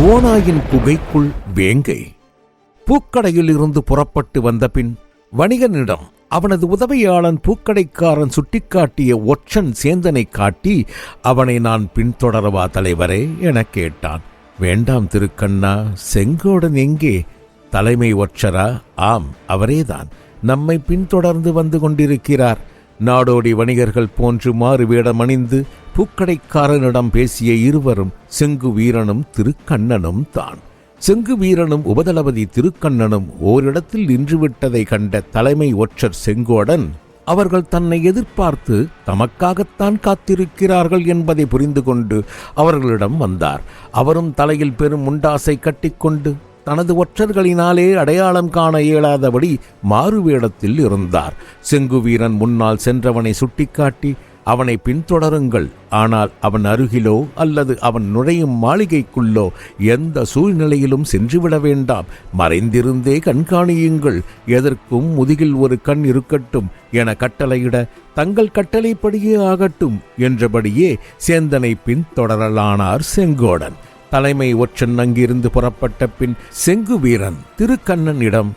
ஓநாயின் குகைக்குள் வேங்கை. பூக்கடையில் இருந்து புறப்பட்டு வந்த பின் வணிகனிடம் அவனது உதவியாளன் பூக்கடைக்காரன் சுட்டிக்காட்டிய ஒற்றன் சேந்தனை காட்டி அவனை நான் பின்தொடரவா தலைவரே? எனக் கேட்டான். வேண்டாம் திருக்கண்ணா செங்கோடன் எங்கே? தலைமை ஒற்றரா? ஆம் அவரேதான். நம்மை பின்தொடர்ந்து வந்து கொண்டிருக்கிறார். நாடோடி வணிகர்கள் போன்று மாறு வேடமணிந்து பூக்கடைக்காரனிடம் பேசிய இருவரும் செங்கு வீரனும் திருக்கண்ணனும் தான். செங்கு வீரனும் உபதளபதி திருக்கண்ணனும் ஓரிடத்தில் நின்றுவிட்டதை கண்ட தலைமை ஒற்றர் செங்கோடன் அவர்கள் தன்னை எதிர்பார்த்து தமக்காகத்தான் காத்திருக்கிறார்கள் என்பதை புரிந்து கொண்டு அவர்களிடம் வந்தார். அவரும் தலையில் பெரும் முண்டாசை கட்டிக்கொண்டு தனது ஒற்றர்களினாலே அடையாளம் காண இயலாதபடி மாறுவேடத்தில் இருந்தார். செங்குவீரன் முன்னால் சென்றவனை சுட்டிக்காட்டி அவனை பின்தொடருங்கள். ஆனால் அவன் அருகிலோ அல்லது அவன் நுழையும் மாளிகைக்குள்ளோ எந்த சூழ்நிலையிலும் சென்றுவிட வேண்டாம். மறைந்திருந்தே கண்காணியுங்கள். எதற்கும் முதுகில் ஒரு கண் இருக்கட்டும் என கட்டளையிட தங்கள் கட்டளைப்படியே ஆகட்டும் என்றபடியே சேந்தனை பின்தொடரலானார் செங்கோடன். தலைமை ஒற்றன் அங்கிருந்து புறப்பட்ட பின் செங்கு வீரன் திருக்கண்ணனிடம்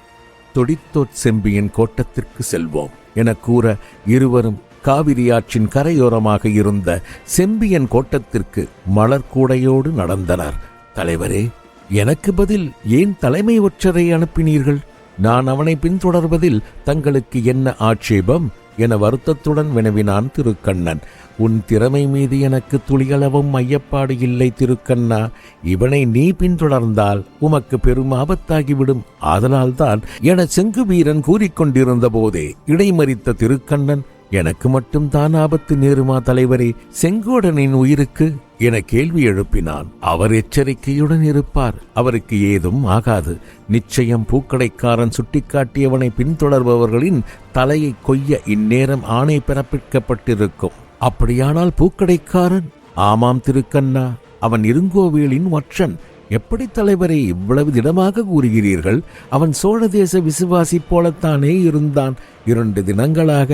தொடித்தோற் செம்பியின் கோட்டத்திற்கு செல்வோம் என கூற இருவரும் காவிரியாற்றின் கரையோரமாக இருந்த செம்பியன் கோட்டத்திற்கு மலர்கூடையோடு நடந்தனர். தலைவரே எனக்கு பதில் ஏன் தலைமை ஒற்றரை அனுப்பினீர்கள்? நான் அவனை பின்தொடர்வதில் தங்களுக்கு என்ன ஆட்சேபம்? என வருத்தத்துடன் வினவினான் திருக்கண்ணன். உன் திறமை மீது எனக்கு துளிகளவும் ஐயப்பாடு இல்லை திருக்கண்ணா. இவனை நீ பின்தொடர்ந்தால் உமக்கு பெரும் ஆபத்தாகிவிடும். ஆதலால்தான் என செங்கு வீரன் கூறிக்கொண்டிருந்த போதே இடைமறித்த திருக்கண்ணன் எனக்கு மட்டும் தான் ஆபத்து நேருமா தலைவரே? செங்கோடனின் உயிருக்கு? என கேள்வி எழுப்பினான். அவர் எச்சரிக்கையுடன் இருப்பார். அவருக்கு ஏதும் ஆகாது. நிச்சயம் பூக்கடைக்காரன் சுட்டிக்காட்டியவனை பின்தொடர்பவர்களின் தலையை கொய்ய இந்நேரம் ஆணை பிறப்பிக்கப்பட்டிருக்கும். அப்படியானால் பூக்கடைக்காரன்? ஆமாம் திருக்கண்ணா. அவன் இருங்கோவேலின் ஒற்றன். எப்படி தலைவரை இவ்வளவு திடமாக கூறுகிறீர்கள்? அவன் சோழ தேச விசுவாசி போலத்தானே இருந்தான். இரண்டு தினங்களாக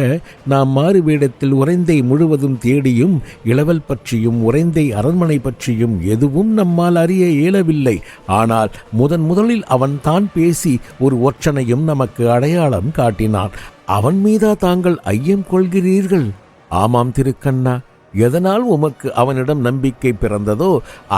நாம் மாறு வேடத்தில் உறைந்தை முழுவதும் தேடியும் இளவல் பற்றியும் உறைந்தை அரண்மனை பற்றியும் எதுவும் நம்மால் அறிய இயலவில்லை. ஆனால் முதன் முதலில் அவன் தான் பேசி ஒரு ஒற்றனையும் நமக்கு அடையாளம் காட்டினான். அவன் மீதா தாங்கள் ஐயம் கொள்கிறீர்கள்? ஆமாம் திருக்கண்ணா. எதனால் உமக்கு அவனிடம் நம்பிக்கை பிறந்ததோ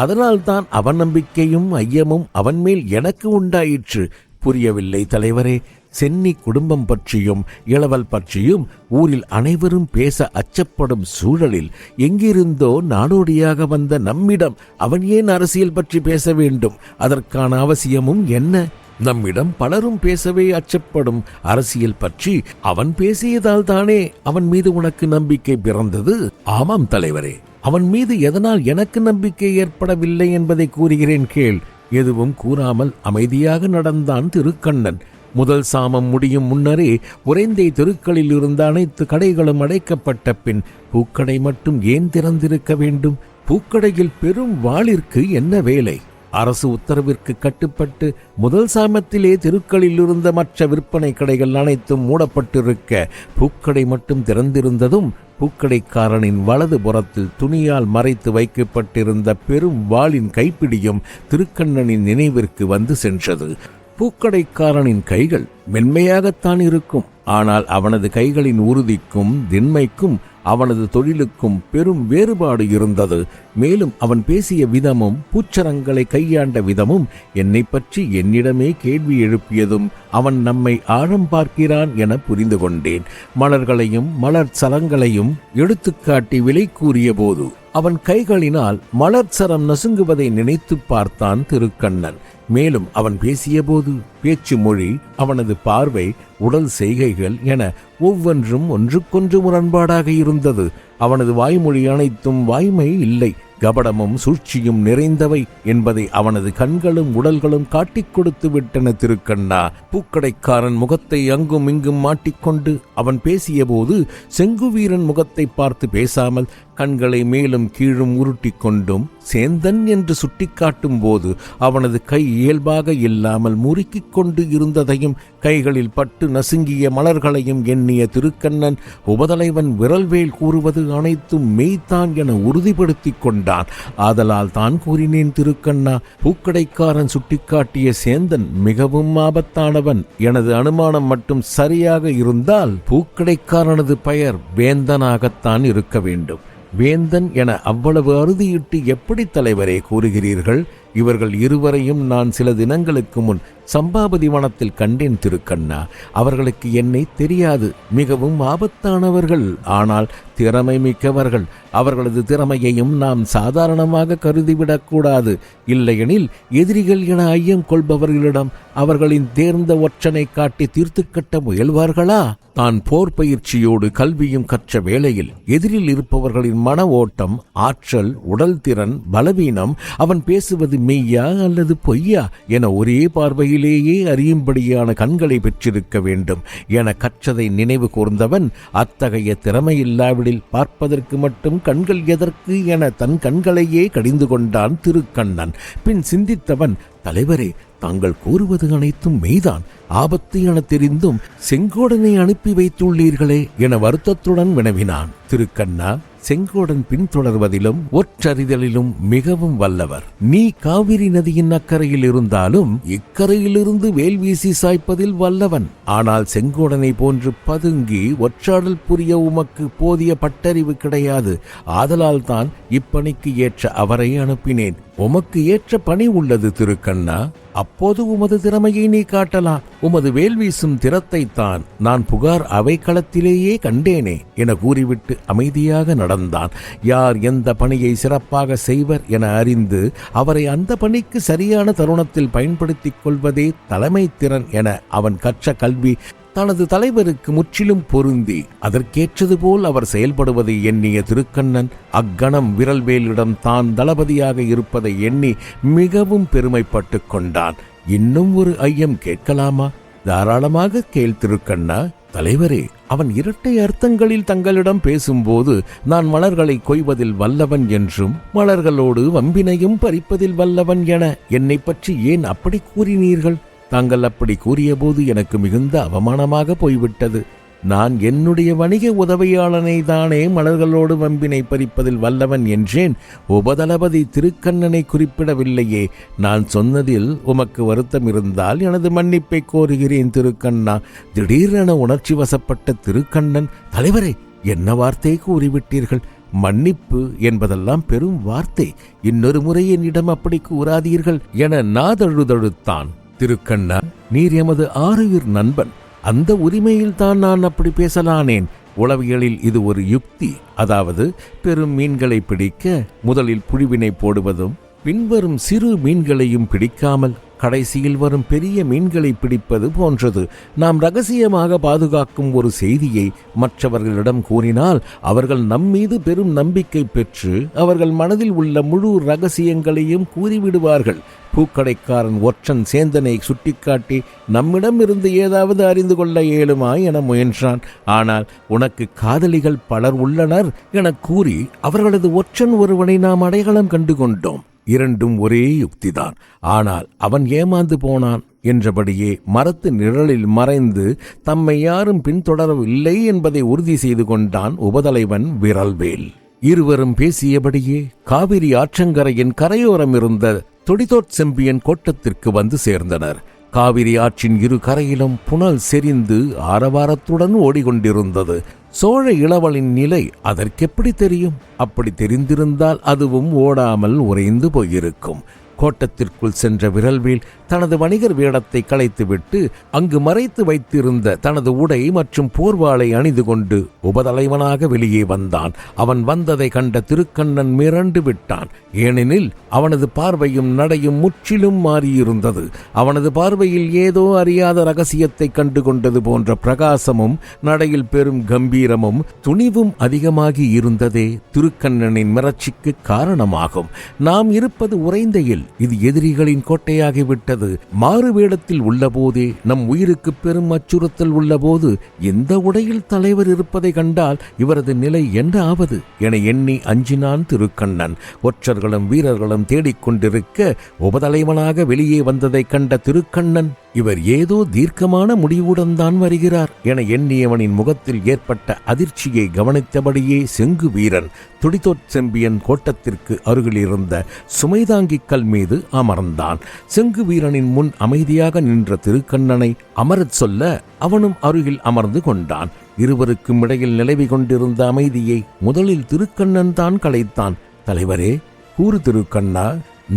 அதனால் தான் அவன் நம்பிக்கையும் ஐயமும் அவன் மேல் எனக்கு உண்டாயிற்று. புரியவில்லை தலைவரே. சென்னி குடும்பம் பற்றியும் இளவல் பற்றியும் ஊரில் அனைவரும் பேச அச்சப்படும் சூழலில் எங்கிருந்தோ நாடோடியாக வந்த நம்மிடம் அவன் ஏன் அரசியல் பற்றி பேச வேண்டும்? அதற்கான அவசியமும் என்ன? நம்மிடம் பலரும் பேசவே அச்சப்படும் அரசியல் பற்றி அவன் பேசியதால் தானே அவன் மீது உனக்கு நம்பிக்கை பிறந்தது? ஆமாம் தலைவரே. அவன் மீது எதனால் எனக்கு நம்பிக்கை ஏற்படவில்லை என்பதை கூறுகிறேன் கேள். எதுவும் கூறாமல் அமைதியாக நடந்தான் திருக்கண்ணன். முதல் சாமம் முடியும் முன்னரே உறைந்தை தெருக்களில் இருந்த அனைத்து கடைகளும் அடைக்கப்பட்ட பின் பூக்கடை மட்டும் ஏன் திறந்திருக்க வேண்டும்? பூக்கடையில் பெரும் வாளிற்கு என்ன வேலை? அரசு உத்தரவிற்கு கட்டுப்பட்டு முதல் சாமத்திலே தெருக்களில் இருந்த மற்ற விற்பனை கடைகள் அனைத்தும் மூடப்பட்டிருக்க பூக்கடை மட்டும் திறந்திருந்ததும் பூக்கடைக்காரனின் வலது புறத்தில் துணியால் மறைத்து வைக்கப்பட்டிருந்த பெரும் வாளின் கைப்பிடியும் திருக்கண்ணனின் நினைவிற்கு வந்து சென்றது. பூக்கடைக்காரனின் கைகள் மென்மையாகத்தான் இருக்கும். ஆனால் அவனது கைகளின் உறுதிக்கும் திண்மைக்கும் அவனது தொழிலுக்கும் பெரும் வேறுபாடு இருந்தது. மேலும் அவன் பேசிய விதமும் பூச்சரங்களை கையாண்ட விதமும் என்னை பற்றி என்னிடமே கேள்வி எழுப்பியதும் அவன் நம்மை ஆழம் பார்க்கிறான் என புரிந்து கொண்டேன். மலர்களையும் மலர் சரங்களையும் எடுத்துக்காட்டி விலை கூறிய போது அவன் கைகளினால் மலர் சரம் நசுங்குவதை நினைத்து பார்த்தான் திருக்கண்ணன். மேலும் அவன் பேசியபோது பேச்சு மொழி அவனது பார்வை உடல் செய்கைகள் என ஒவ்வொன்றும் ஒன்றுக்கொன்று முரண்பாடாக இருந்தது. அவனது வாய்மொழி அனைத்தும் வாய்மை இல்லை. கபடமும் சூழ்ச்சியும் நிறைந்தவை என்பதை அவனது கண்களும் உடல்களும் காட்டிக் கொடுத்து விட்டன திருக்கண்ணா. பூக்கடைக்காரன் முகத்தை அங்கும் இங்கும் மாட்டிக்கொண்டு அவன் பேசியபோது செங்குவீரன் முகத்தை பார்த்து பேசாமல் கண்களை மேலும் கீழும் உருட்டிக் கொண்டும் சேந்தன் என்று சுட்டிக்காட்டும் போது அவனது கை இயல்பாக இல்லாமல் முறுக்கிக் கொண்டு இருந்ததையும் கைகளில் பட்டு நசுங்கிய மலர்களையும் எண்ணிய திருக்கண்ணன் உபதலைவன் விரல்வேல் கூறுவது அனைத்தும் மெய்தான் என உறுதிப்படுத்திக் கொண்டான். கொண்டான் ஆதலால் தான் கூறினேன் திருக்கண்ணா பூக்கடைக்காரன் சுட்டிக்காட்டிய சேந்தன் மிகவும் ஆபத்தானவன். எனது அனுமானம் மட்டும் சரியாக இருந்தால் பூக்கடைக்காரனது பெயர் வேந்தனாகத்தான் இருக்க வேண்டும். வேந்தன் என அவ்வளவு அறுதியிட்டு எப்படி தலைவரே கூறுகிறீர்கள்? இவர்கள் இருவரையும் நான் சில தினங்களுக்கு முன் சம்பாபதி வனத்தில் கண்டேன் திருக்கண்ணா. அவர்களுக்கு என்னை தெரியாது. மிகவும் ஆபத்தானவர்கள். ஆனால் திறமை மிக்கவர்கள் அவர்களது திறமையையும் நாம் சாதாரணமாக கருதிவிடக்கூடாது. இல்லையெனில் எதிரிகள் என ஐயம் கொள்பவர்களிடம் அவர்களின் தேர்ந்த ஒற்றனை காட்டி தீர்த்து கட்ட முயல்வார்களா? தான் போர் பயிற்சியோடு கல்வியும் கற்ற வேளையில் எதிரில் இருப்பவர்களின் மன ஓட்டம் ஆற்றல் உடல் திறன் பலவீனம் அவன் பேசுவது மெய்யா அல்லது பொய்யா என ஒரே பார்வையிலேயே அறியும்படியான கண்களை பெற்றிருக்க வேண்டும். என கற்றதை நினைவு கூர்ந்தவன் அத்தகைய திறமையில்லாவிட அதில் பார்ப்பதற்கு மட்டும் கண்கள் எதற்கு என தன் கண்களையே கடிந்து கொண்டான் திருக்கண்ணன். பின் சிந்தித்தவன் தலைவரே தாங்கள் கூறுவது அனைத்தும் மெய்தான். ஆபத்து என தெரிந்தும் செங்கோடனை அனுப்பி வைத்துள்ளீர்களே என வருத்தத்துடன் வினவினான் திருக்கண்ணா. செங்கோடன் பின்தொடர்வதிலும் ஒற்றறிதலிலும் மிகவும் வல்லவர். நீ காவிரி நதியின் அக்கறையில் இருந்தாலும் இக்கரையிலிருந்து வேல் வீசி சாய்ப்பதில் வல்லவன். ஆனால் செங்கோடனை போன்று பதுங்கி ஒற்றாடல் புரிய உமக்கு போதிய பட்டறிவு கிடையாது. ஆதலால் தான் இப்பணிக்கு ஏற்ற அவரை அனுப்பினேன். உமக்கு ஏற்ற பணி உள்ளது திருக்கண்ணா. அப்போது உமது திறமையை நீ காட்டலாம். உமது வேல் வீசும் திறத்தை தான் நான் புகார் அவைக்களத்திலேயே கண்டேனே என கூறிவிட்டு அமைதியாக நடந்தான். யார் எந்த பணியை சிறப்பாக செய்வர் என அறிந்து அவரை அந்த பணிக்கு சரியான தருணத்தில் பயன்படுத்திக் கொள்வதே தலைமை திறன் என அவன் கற்ற கல்வி தனது தலைவருக்கு முற்றிலும் பொருந்தி அதற்கேற்றது போல் அவர் செயல்படுவதை எண்ணிய திருக்கண்ணன் அக்கணம் விரல்வேலிடம் தான் தளபதியாக இருப்பதை எண்ணி மிகவும் பெருமைப்பட்டு கொண்டான். இன்னும் ஒரு ஐயம் கேட்கலாமா? தாராளமாக கேள் திருக்கண்ணா. தலைவரே அவன் இரட்டை அர்த்தங்களில் தங்களிடம் பேசும்போது நான் மலர்களை கொய்வதில் வல்லவன் என்றும் மலர்களோடு வம்பினையும் பறிப்பதில் வல்லவன் என என்னை பற்றி ஏன் அப்படி கூறினீர்கள்? தாங்கள் அப்படி கூறியபோது எனக்கு மிகுந்த அவமானமாக போய்விட்டது. நான் என்னுடைய வணிக உதவியாளனை தானே மலர்களோடு வம்பினை பறிப்பதில் வல்லவன் என்றேன். உபதளபதி திருக்கண்ணனை குறிப்பிடவில்லையே. நான் சொன்னதில் உமக்கு வருத்தம் இருந்தால் எனது மன்னிப்பை கோருகிறேன் திருக்கண்ணா. திடீரென உணர்ச்சி வசப்பட்ட திருக்கண்ணன் தலைவரே என்ன வார்த்தை கூறிவிட்டீர்கள்? மன்னிப்பு என்பதெல்லாம் பெரும் வார்த்தை. இன்னொரு முறை என்னிடம் அப்படி கூறாதீர்கள் என நாதழுதழுத்தான். திருக்கண்ணா நீர் எமது ஆறுயிர் நண்பன். அந்த உரிமையில் தான் நான் அப்படி பேசலானேன். உளவியலில் இது ஒரு யுக்தி. அதாவது பெரும் மீன்களை பிடிக்க முதலில் புழுவினை போடுவதும் பின்வரும் சிறு மீன்களையும் பிடிக்காமல் கடைசியில் வரும் பெரிய மீன்களை பிடிப்பது போன்றது. நாம் ரகசியமாக பாதுகாக்கும் ஒரு செய்தியை மற்றவர்களிடம் கூறினால் அவர்கள் நம்மீது பெரும் நம்பிக்கை பெற்று அவர்கள் மனதில் உள்ள முழு ரகசியங்களையும் கூறிவிடுவார்கள். பூக்கடைக்காரன் ஒற்றன் சேந்தனை சுட்டிக்காட்டி நம்மிடமிருந்து ஏதாவது அறிந்து கொள்ள இயலுமா? என முயன்றான். ஆனால் உனக்கு காதலிகள் பலர் உள்ளனர் என கூறி அவர்களது ஒற்றன் ஒருவனை நாம் அடையாளம் கண்டு கொண்டோம் இரண்டும் ஒரே யுக்திதான். ஆனால் அவன் ஏமாந்து போனான் என்றபடியே மரத்து நிழலில் மறைந்து தம்மை யாரும் பின்தொடரவில்லை என்பதை உறுதி செய்து கொண்டான் உபதலைவன் விரல்வேல். இருவரும் பேசியபடியே காவிரி ஆற்றங்கரையின் கரையோரம் இருந்த தொடிதோட் செம்பியன் கோட்டத்திற்கு வந்து சேர்ந்தனர். காவிரி ஆற்றின் இரு கரையிலும் புனல் செறிந்து ஆரவாரத்துடன் ஓடிக்கொண்டிருந்தது. சோழ இளவலின் நிலை அதற்கெப்படி தெரியும்? அப்படி தெரிந்திருந்தால் அதுவும் ஓடாமல் உறைந்து போயிருக்கும். கோட்டத்திற்குள் சென்ற விரல்வேல் தனது வணிகர் வேடத்தை களைத்துவிட்டு அங்கு மறைத்து வைத்திருந்த தனது உடை மற்றும் போர்வாளை அணிந்து கொண்டு உபதலைவனாக வெளியே வந்தான். அவன் வந்ததை கண்ட திருக்கண்ணன் மிரண்டு விட்டான். ஏனெனில் அவனது பார்வையும் நடையும் முற்றிலும் மாறியிருந்தது. அவனது பார்வையில் ஏதோ அறியாத ரகசியத்தை கண்டு கொண்டது போன்ற பிரகாசமும் நடையில் பெரும் கம்பீரமும் துணிவும் அதிகமாகி இருந்ததே திருக்கண்ணனின் மிரட்சிக்கு காரணமாகும். நாம் இருப்பது உறைந்தையில் இது எதிரிகளின் கோட்டையாகிவிட்டது. மாறு வேடத்தில் உள்ளபோதே நம் உயிருக்கு பெரும் அச்சுறுத்தல் உள்ளபோது எந்த உடையில் தலைவர் இருப்பதை கண்டால் இவரது நிலை என்ன ஆவது என எண்ணி அஞ்சினான் திருக்கண்ணன். ஒற்றர்களும் வீரர்களும் தேடிக்கொண்டிருக்க உபதலைவனாக வெளியே வந்ததைக் கண்ட திருக்கண்ணன் இவர் ஏதோ தீர்க்கமான முடிவுடன் தான் வருகிறார் என எண்ணியவனின் முகத்தில் ஏற்பட்ட அதிர்ச்சியை கவனித்தபடியே செங்கு வீரன் துடித்தோற் செம்பியன் கோட்டத்திற்கு அருகிலிருந்த சுமைதாங்கிக் கல் மீது அமர்ந்தான். செங்கு வீரனின் முன் அமைதியாக நின்ற திருக்கண்ணனை அமரச் சொல்ல அவனும் அருகில் அமர்ந்து கொண்டான். இருவருக்கும் இடையில் நிலவி கொண்டிருந்த அமைதியை முதலில் திருக்கண்ணன் தான் கலைத்தான் தலைவரே கூறு திருக்கண்ணா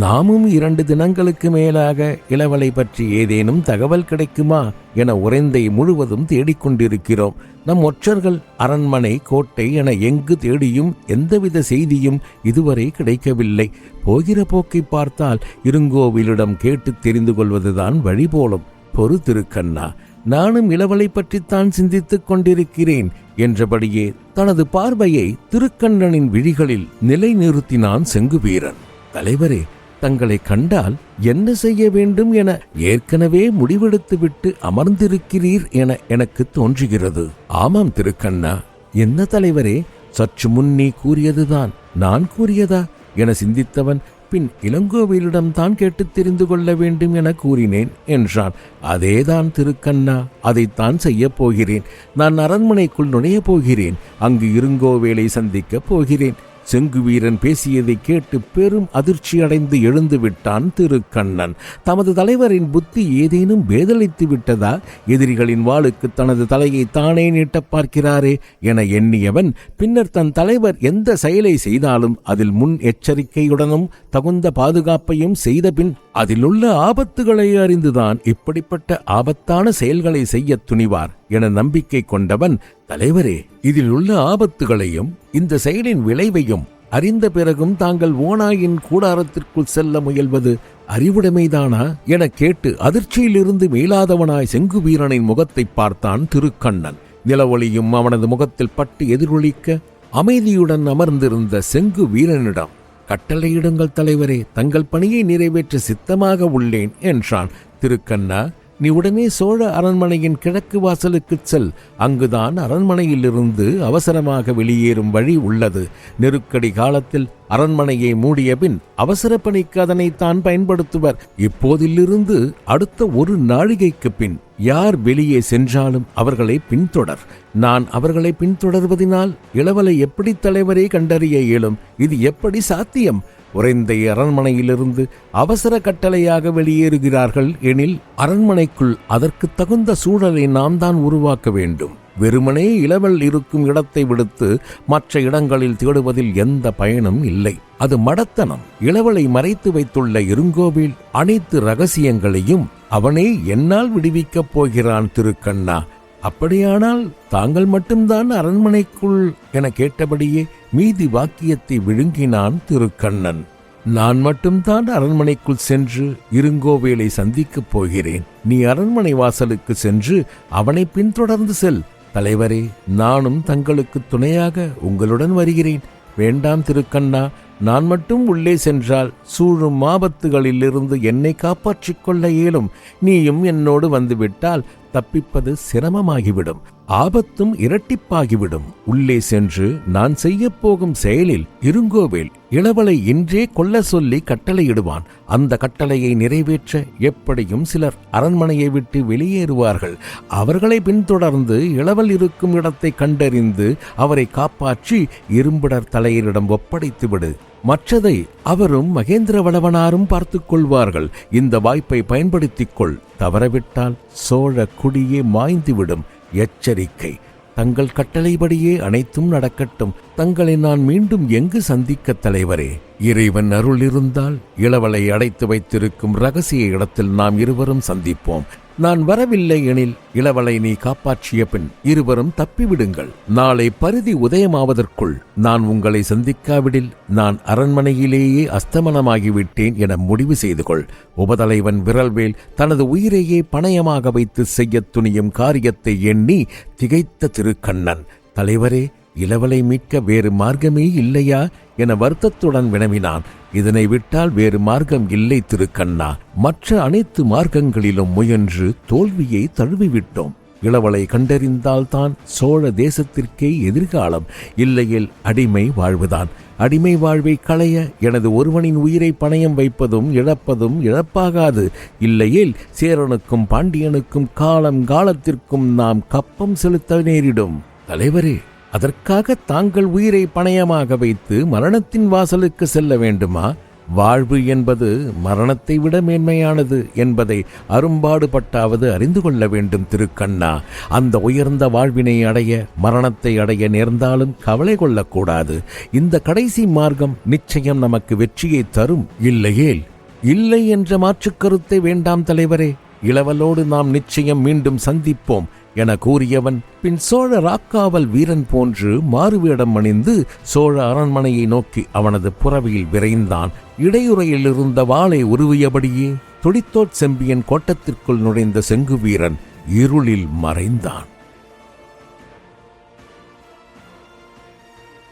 நாமும் இரண்டு தினங்களுக்கு மேலாக இளவலை பற்றி ஏதேனும் தகவல் கிடைக்குமா என உறைந்தை முழுவதும் தேடிக்கொண்டிருக்கிறோம். நம் ஒற்றர்கள் அரண்மனை கோட்டை என எங்கு தேடியும் எந்தவித செய்தியும் இதுவரை கிடைக்கவில்லை. போகிற போக்கை பார்த்தால் இருங்கோவிலிடம் கேட்டு தெரிந்து கொள்வதுதான் வழி போலும். பொறு திருக்கண்ணா நானும் இளவலை பற்றித்தான் சிந்தித்துக் கொண்டிருக்கிறேன் என்றபடியே தனது பார்வையை திருக்கண்ணனின் விழிகளில் நிலைநிறுத்தினான் செங்குவீரன். தலைவரே தங்களை கண்டால் என்ன செய்ய வேண்டும் என ஏற்கனவே முடிவெடுத்துவிட்டு அமர்ந்திருக்கிறீர் என எனக்கு தோன்றுகிறது. ஆமாம் திருக்கண்ணா. என்ன தலைவரே சற்று முன்னே கூறியதுதான். நான் கூறியதா? என சிந்தித்தவன் பின் இளங்கோவிலிடம்தான் கேட்டு தெரிந்து கொள்ள வேண்டும் என கூறினேன் என்றான். அதேதான் திருக்கண்ணா அதைத்தான் செய்யப் போகிறேன். நான் அரண்மனைக்குள் நுழையப் போகிறேன். அங்கு இருங்கோவேலை சந்திக்கப் போகிறேன். செங்கு வீரன் பேசியதை கேட்டு பெரும் அதிர்ச்சியடைந்து எழுந்துவிட்டான் எழுந்து விட்டான் திருக்கண்ணன். தமது தலைவரின் புத்தி ஏதேனும் பேதலித்து விட்டதா? எதிரிகளின் வாளுக்கு தனது தலையை தானே நீட்டப் பார்க்கிறாரே என எண்ணியவன் பின்னர் தன் தலைவர் எந்த செயலை செய்தாலும் அதில் முன் எச்சரிக்கையுடனும் தகுந்த பாதுகாப்பையும் செய்தபின் அதிலுள்ள ஆபத்துகளை அறிந்துதான் இப்படிப்பட்ட ஆபத்தான செயல்களை செய்ய துணிவார். என நம்பிக்கை கொண்டவன் தலைவரே இதில் உள்ள ஆபத்துகளையும் இந்த செயலின் விளைவையும் அறிந்த பிறகும் தாங்கள் ஓனாயின் கூடாரத்திற்குள் செல்ல முயல்வது அறிவுடைமைதானா என கேட்டு அதிர்ச்சியிலிருந்து மீளாதவனாய் செங்கு வீரனின் முகத்தை பார்த்தான் திருக்கண்ணன். நிலவொளியும் அவனது முகத்தில் பட்டு எதிரொலிக்க அமைதியுடன் அமர்ந்திருந்த செங்கு வீரனிடம் கட்டளையிடுங்கள் தலைவரே தங்கள் பணியை நிறைவேற்ற சித்தமாக உள்ளேன் என்றான் திருக்கண்ணா. நீ உடனே சோழ அரண்மனையின் கிழக்கு வாசலுக்குச் செல். அங்குதான் அரண்மனையிலிருந்து அவசரமாக வெளியேறும் வழி உள்ளது. நெருக்கடி காலத்தில் அரண்மனையை மூடிய பின் அவசர பணிக்கு அதனைத்தான் பயன்படுத்துவர். இப்போதிலிருந்து அடுத்த ஒரு நாழிகைக்கு பின் யார் வெளியே சென்றாலும் அவர்களை பின்தொடர். நான் அவர்களை பின்தொடர்வதினால் இளவலை எப்படி தலைவரை கண்டறிய இயலும்? இது எப்படி சாத்தியம்? உறைந்த அரண்மனையிலிருந்து அவசர கட்டளையாக வெளியேறுகிறார்கள் எனில் அரண்மனைக்குள் அதற்கு தகுந்த சூழலை நாம் தான் உருவாக்க வேண்டும். வெறுமனே இளவல் இருக்கும் இடத்தை விடுத்து மற்ற இடங்களில் தேடுவதில் எந்த பயனும் இல்லை. அது மடத்தனம். இளவலை மறைத்து வைத்துள்ள இருங்கோவில் அனைத்து ரகசியங்களையும் அவனே என்னால் விடுவிக்கப் போகிறான் திருக்கண்ணா. அப்படியானால் தாங்கள் மட்டும்தான் அரண்மனைக்குள் என கேட்டபடியே மீதி வாக்கியத்தை விழுங்கினான் திருக்கண்ணன். நான் மட்டும்தான் அரண்மனைக்குள் சென்று இருங்கோவேலை சந்திக்கப் போகிறேன். நீ அரண்மனை வாசலுக்கு சென்று அவனை பின்தொடர்ந்து செல். தலைவரே நானும் தங்களுக்கு துணையாக உங்களுடன் வருகிறேன். வேண்டாம் திருக்கண்ணா நான் மட்டும் உள்ளே சென்றால் சூழும் ஆபத்துகளிலிருந்து என்னை காப்பாற்றிக் கொள்ள இயலும். நீயும் என்னோடு வந்துவிட்டால் தப்பிப்பது சிரமமாகிவிடும். ஆபத்தும் இரட்டிப்பாகிவிடும். உள்ளே சென்று நான் செய்யப் போகும் செயலில் இருங்கோவேல் இளவலை இன்றே கொல்ல சொல்லி கட்டளையிடுவான். அந்த கட்டளையை நிறைவேற்ற எப்படியும் சிலர் அரண்மனையை விட்டு வெளியேறுவார்கள். அவர்களை பின்தொடர்ந்து இளவல் இருக்கும் இடத்தை கண்டறிந்து அவரை காப்பாற்றி இரும்பிடர் தலையரிடம் ஒப்படைத்துவிடு. மற்றதை அவரும் மகேந்திரவளவனாரும் பார்த்துக் கொள்வார்கள் இந்த வாய்ப்பை பயன்படுத்திக் கொள் தவறவிட்டால் சோழ குடியே மாய்ந்துவிடும். எச்சரிக்கை. தங்கள் கட்டளைப்படியே அனைத்தும் நடக்கட்டும். தங்களை நான் மீண்டும் எங்கு சந்திக்க தலைவரே? இறைவன் அருள் இருந்தால் இளவலை அடைத்து வைத்திருக்கும் ரகசிய இடத்தில் நாம் இருவரும் சந்திப்போம். நான் வரவில்லை எனில் இளவலை நீ காப்பாற்றிய பின் இருவரும் தப்பிவிடுங்கள். நாளை பருதி உதயமாவதற்குள் நான் உங்களை சந்திக்காவிடில் நான் அரண்மனையிலேயே அஸ்தமனமாகிவிட்டேன் என முடிவு செய்து கொள் உபதலைவன் விரல்வேல் தனது உயிரையே பணயமாக வைத்து செய்யத் துணியும் காரியத்தை எண்ணி திகைத்த திருக்கண்ணன். தலைவரே இளவலை மீட்க வேறு மார்க்கமே இல்லையா? என வருத்தத்துடன் வினவினான். இதனை விட்டால் வேறு மார்க்கம் இல்லை திருக்கண்ணா. மற்ற அனைத்து மார்க்கங்களிலும் முயன்று தோல்வியை தழுவிவிட்டோம். இளவலை கண்டறிந்தால்தான் சோழ தேசத்திற்கே எதிர்காலம். இல்லையில் அடிமை வாழ்வுதான். அடிமை வாழ்வை களைய எனது ஒருவனின் உயிரை பணயம் வைப்பதும் இழப்பதும் இழப்பாகாது. இல்லையேல் சேரனுக்கும் பாண்டியனுக்கும் காலம் காலத்திற்கும் நாம் கப்பம் செலுத்த நேரிடும். தலைவரே! அதற்காக தாங்கள் உயிரை பணயமாக வைத்து மரணத்தின் வாசலுக்கு செல்ல வேண்டுமா? வாழ்வு என்பது மரணத்தை விட மேன்மையானது என்பதை அரும்பாடுபட்டாவது அறிந்து கொள்ள வேண்டும் திருக்கண்ணா. அந்த உயர்ந்த வாழ்வினை அடைய மரணத்தை அடைய நேர்ந்தாலும் கவலை கொள்ளக்கூடாது. இந்த கடைசி மார்க்கம் நிச்சயம் நமக்கு வெற்றியை தரும் இல்லையேல் இல்லை என்ற மாற்றுக் கருத்தை வேண்டாம் தலைவரே. இளவலோடு நாம் நிச்சயம் மீண்டும் சந்திப்போம். என கூறியவன் பின் சோழ ராக்காவல் வீரன் போன்று மாறுவேடம் அணிந்து சோழ அரண்மனையை நோக்கி அவனது புறவியில் விரைந்தான். இடையுறையில் இருந்த வாளை உருவியபடியே துடித்தோட் செம்பியன் கோட்டத்திற்குள் நுழைந்த செங்குவீரன் இருளில் மறைந்தான்.